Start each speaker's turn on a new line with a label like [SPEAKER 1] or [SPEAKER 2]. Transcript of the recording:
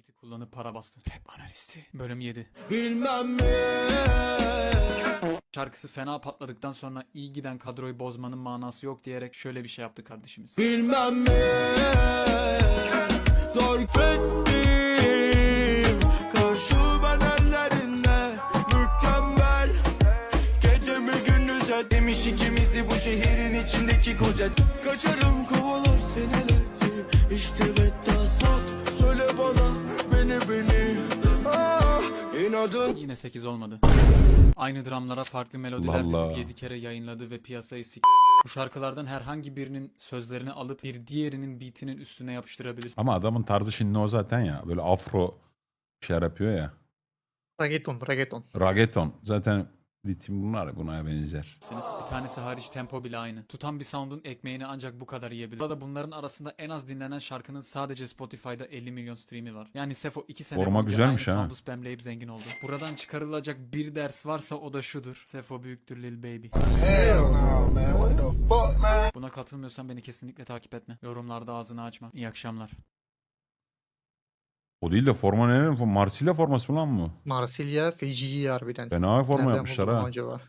[SPEAKER 1] Beat'i kullanıp para bastı. Rap analisti. Bölüm 7.
[SPEAKER 2] Bilmem ne
[SPEAKER 1] Şarkısı fena patladıktan sonra iyi giden kadroyu bozmanın manası yok diyerek şöyle bir şey yaptı kardeşimiz.
[SPEAKER 2] Bilmem ne Zor fettim Karşı ben ellerinde Mükemmel Gecemi gündüze demiş ikimizi bu şehrin içindeki koca Kaçarım kovalar senelerdi İşte veda sat Söyle bana İnadın
[SPEAKER 1] Yine 8 olmadı. Aynı dramlara farklı melodiler dizip 7 kere yayınladı ve piyasayı sik... Bu şarkılardan herhangi birinin sözlerini alıp bir diğerinin beatinin üstüne yapıştırabilirsin.
[SPEAKER 3] Ama adamın tarzı şimdi o zaten ya. Böyle afro şeyler yapıyor ya.
[SPEAKER 4] Reggaeton, reggaeton.
[SPEAKER 3] Rageton. Zaten ritim bunlar buna benzer.
[SPEAKER 1] Bir tanesi hariç tempo bile aynı. Tutan bir sound'un ekmeğini ancak bu kadar yiyebilir. Burada bunların arasında en az dinlenen şarkının sadece Spotify'da 50 milyon stream'i var. Yani Sefo 2 sene
[SPEAKER 3] Forma
[SPEAKER 1] boyunca
[SPEAKER 3] güzelmiş
[SPEAKER 1] aynı
[SPEAKER 3] ha.
[SPEAKER 1] sound'u spamleyip zengin oldu. Buradan çıkarılacak bir ders varsa o da şudur. Sefo büyüktür Lil Baby.
[SPEAKER 2] Hell no man What the fuck man
[SPEAKER 1] Buna katılmıyorsan beni kesinlikle takip etme. Yorumlarda ağzını açma. İyi akşamlar.
[SPEAKER 3] O değil de forma ne? Marsilya forması mı lan bu?
[SPEAKER 4] Marsilya feci harbiden.
[SPEAKER 3] Fena forma
[SPEAKER 4] Nereden
[SPEAKER 3] yapmışlar
[SPEAKER 4] buldum
[SPEAKER 3] ha.
[SPEAKER 4] acaba?